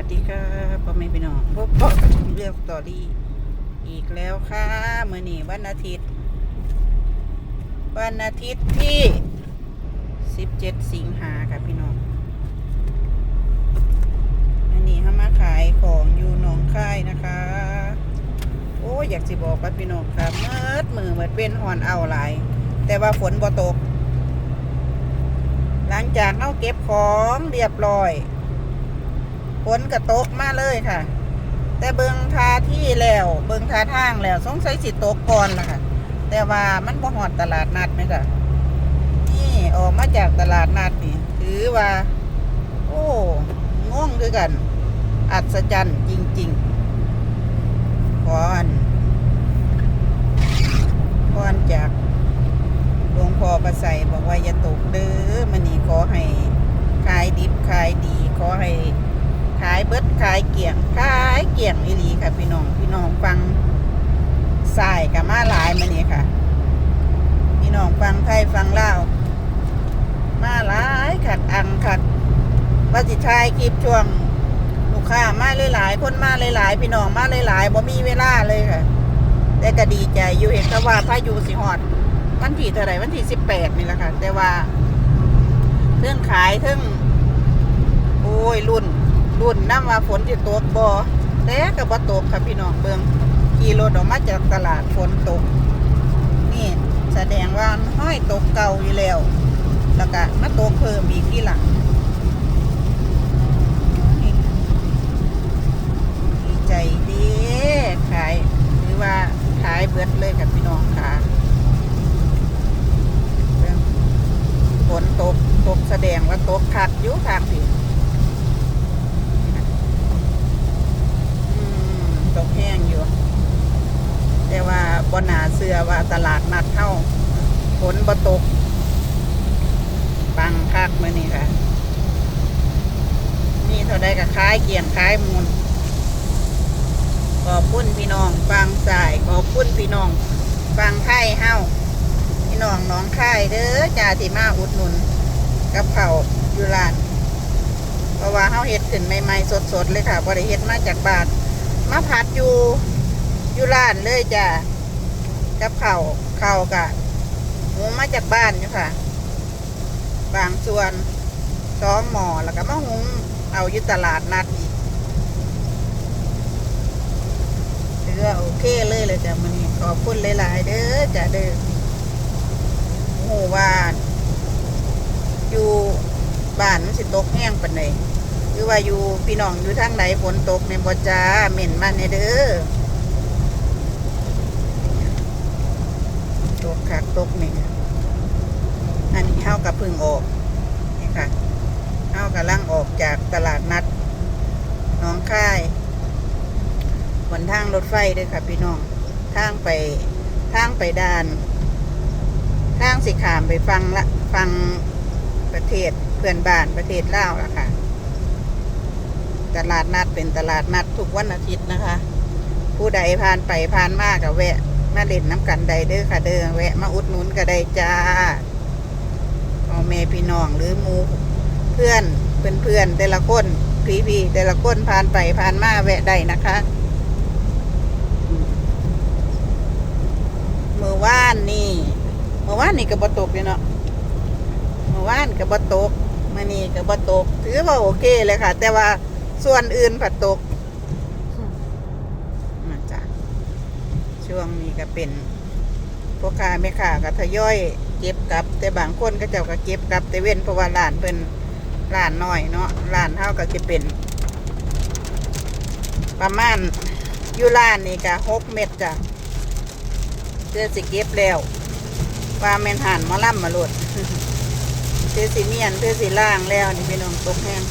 วัสดีค่ะพ่อแม่พี่น้องพบกับเรื่องสตอรี่อีกแล้วค่ะเมื่อนี้วันอาทิตย์ วันอาทิตย์ที่ 17 สิงหาค่ะพี่น้องอันนี้เขามาขายของอยู่หนองคายนะคะ โอ้อยากสิบอกว่าพี่น้องครับเมื่อมือเหมือนเป็นหอนเอาหลายแต่ว่าฝนบ่ตก หลังจากเอาเก็บของเรียบร้อย นกระตกมาเลยค่ะ แต่เบิงทาที่แล้ว เบิงทาทางแล้วสงสัยสิตกก่อนล่ะค่ะ แต่ว่ามันบ่หอดตลาดนัดไหมจ้ะนี่ออกมาจากตลาดนัดนี่ถือว่า โอ้งงคือกัน อัศจรรย์จริงๆขออันพรจากหลวงพ่อประใสบอกว่าอย่าตกเด้อมันนี่ขอให้ขายดิบขายดีขอให้ ขายเบิดขายเกี่ยงขายเกี่ยงอีหลีค่ะพี่น้องพี่น้องฟังสายกับมาหลายมานี่ค่ะ พี่น้องฟังไทยฟังลาวมาหลายขัดอังขัดว่าสิทายคลิปช่วงลูกค้ามาหลายๆคนมาหลายๆพี่น้องมาหลายๆบ่มีเวลาเลยค่ะ แต่ก็ดีใจอยู่เห็นว่าพายุสิฮอดวันที่เท่าไหร่วันที่สิบแปดนี่แหละค่ะ แต่ว่าเรื่องขายเรื่องโอ้ยรุ่น รุ่นน้ำว่าฝนจะตกบ่แต่ก็บ่ตกค่ะพี่น้องเบิงขี่รถออกมาจากตลาดฝนตก นี่แสดงว่าห้อยตกเก่าอยู่แล้ว แล้วก็มาตกเพิ่มอีกที่หลังดีใจดีขายหรือว่าขายเบิดเลยกับพี่น้องค่ะฝนตกตกแสดงว่าตกคักอยู่ทางพี่มตกแห้งอยู่ แต่ว่าบนหนาเสือว่าตลาดนัดเท่าฝนบ่ตก ปังคักมื่อนี้ค่ะ นี่เท่าใดกับคล้ายเกี่ยงคล้ายมูลขอบคุณพี่น้องฟังสายขอบคุณพี่น้องฟังไทยเฮ้าพี่น้องน้องค่เด้อจ่าที่มาอุดหนุนกับเขาอยู่ร้านเพราะว่าเฮาเฮ็ดขึ้นใหม่ๆสดๆเลยค่ะบ่ได้เฮ็ดมาจากบานมาผัดอยู่อยู่ร้านเลยจ้ะกับเข้าวข้ากะหุงมาจากบ้านอยู่ค่ะ บางส่วนซ้อมหมอแล้วก็มาหุงเอาอยู่ตลาดนัดอีกถือว่าโอเคเลยเลยจ้ะมื้อนี้ขอบคุณหลาย ๆ เด้อจ้ะเด้อโอ้ว่าอยู่บ้านมันสิตกแห้งปานใดหรือว่าอยู่พี่น้องอยู่ทางไหนฝนตกในบ่จ้าเหม็นมันเด้อ ตกนี่อันนี้เฮากับพึ่งออกนี่ค่ะเฮากำลังออกจากตลาดนัดน้องค่ายบนทางรถไฟด้วยค่ะพี่น้องทางไปทางไปด่านทางสิขามไปฟังละฟังประเทศเพื่อนบ้านประเทศลาวละค่ะ ตลาดนัดเป็นตลาดนัดทุกวันอาทิตย์นะคะ ผู้ใดผ่านไปผ่านมากับแวะ มาเล่นน้ำกันใดเด้อค่ะ เด้อแวะมาอุดหนุนก็ได้จ้าพ่อแม่พี่น้องหรือมูเพื่อนเพื่อนเพื่อนแต่ละคนพี่พี่แต่ละคนผ่านไปผ่านมาแวะได้นะคะเมื่อวานนี่เมื่อวานนี่ก็บ่ตกเลยเนาะเมื่อวานกับบตกมือนี้กับบตก ถือว่าโอเคเลยค่ะ แต่ว่าส่วนอื่นผัดตกมาจ้ะ ช่วงนี้ก็เป็นพวกค้าแม่ค้าก็ทยอยเก็บกลับ แต่บางคนก็เจ้าก็เก็บกลับ แต่เว้นเพราะว่าร้านเป็นร้านน้อยเนาะร้านเท่าก็จะเป็น ประมาณอยู่ร้านนี่ก็หกเม็ดจ้ะเพื่อสิเก็บแล้วว่าแมนหันมาล่ำมาโลดเพื่อสีเมียนเพื่อสีล่างแล้วนี่พี่น้องตกแห้ง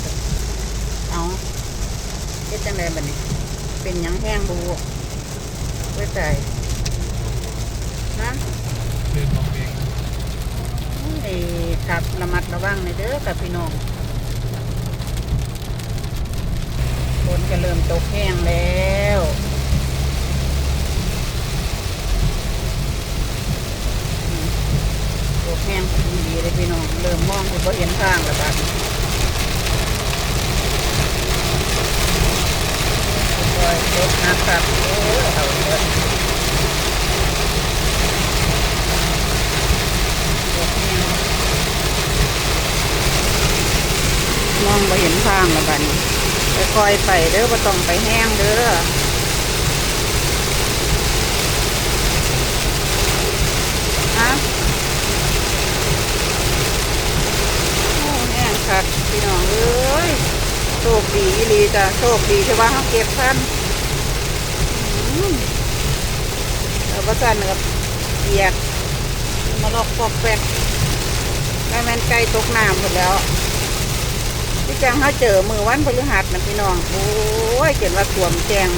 เอาเฮ็ดจังไดบัดนี้ เป็นยังแห้งบู เพื่อใจนะคือมองเองไอ้ขับระมัดระวังในอยเด้อกับพี่น้องฝนก็เริ่มตกแห้งแล้วอืมตกแห้งดีเลยพี่น้อง เริ่มมองไปบ่เห็นทางแล้วบัดนี้ ครับโอ้เอาเถอะตกแห้งมองไปเห็นทางแล้วบัดนี้ค่อยๆไปเด้อบ่ต้องไปแห้งเด้อฮะ โอ้แห้งคักพี่น้องเอ้ยโชคดีอีลีจ้ะโชคดีที่ว่าเขาเก็บทันอืมแล้วก็สั่นกับเกียกมาลอกปอกแปกแล้วแม่นไก่ตกน้ำหมดแล้วพี่แจงเขาเจอมือวันพฤหัสนะพี่น้องโอ้ยเขียนว่าถวมแจง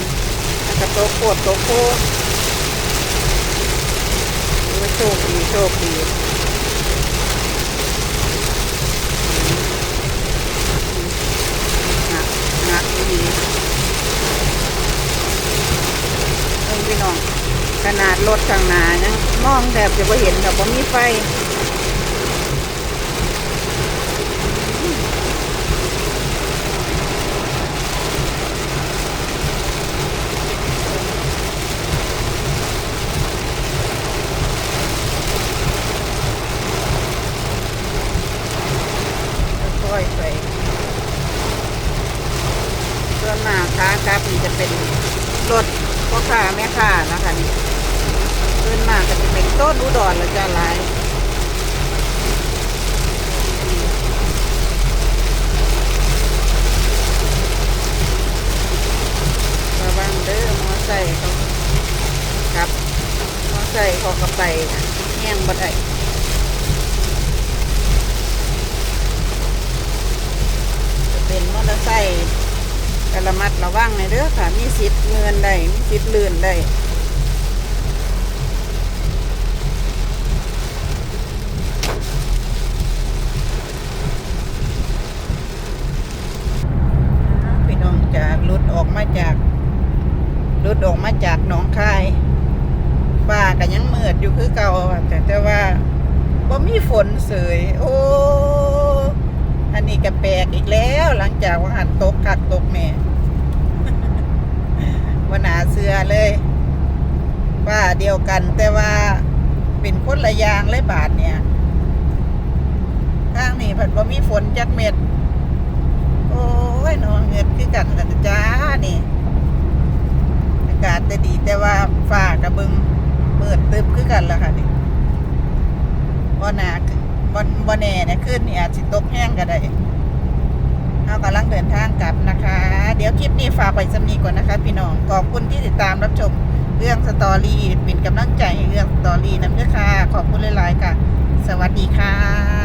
แล้วก็โตกโคตรโตกโคโชคดีโชคดี หนักหนักดีเออพี่น้อง ขนาดรถ ข้างหน้ายังมองแทบจะไม่เห็นกับว่ามีไฟอยไปส่วนมากค้าครับนี่จะเป็นรถพ่อค้าแม่ค้านะคะนี่ ส่วนมากก็จะเป็นต้นอุดรและจ้าหลายระวังเด้อมอไซค์เขาครับมอไซค์เขาก็ไปแห้งบ่ได้เป็นมอเตอร์ไซค์กระมัดระวังในเด้อค่ะ มีสิทธิ์เงินได้มีสิทธิ์ลื่นได้ พี่น้องจากรุดออกมาจากรุ ดออกมาจากหนองคายฟ้าก็ยังมืดอยู่คือเก่าแต่แต่ว่าบ่มีฝนเสยโอ้อันนี้ก็แปลกอีกแล้ว หลังจากว่าหันตกคักตกแม่ว่าหนาเสือเลยว่าเดียวกันแต่ว่าเป็นคนละยางเลยบาทเนี่ยข้างนี้ผัดว่มีฝนจักเม็ด โอ้ยนอนเงินคือกันละจ้านี่ากาศแต่ดีแต่ว่าฟ้ากระบึงเปิดตึบคือกันละค่ะนี่บ่หนาบ่บ่แน่เนี่ยขึ้นนี่อาจสิตกแห้งก็ได้เรากำลังเดินทางกลับนะคะ เดี๋ยวคลิปนี้ฝากไว้สำนีก่อนนะคะ พี่น้องขอบคุณที่ติดตามรับชมเรื่องสตอรี่เป็นกำลังใจให้เรื่องสตอรี่น้ำเด้อค่ะ ขอบคุณหลายๆค่ะ สวัสดีค่ะ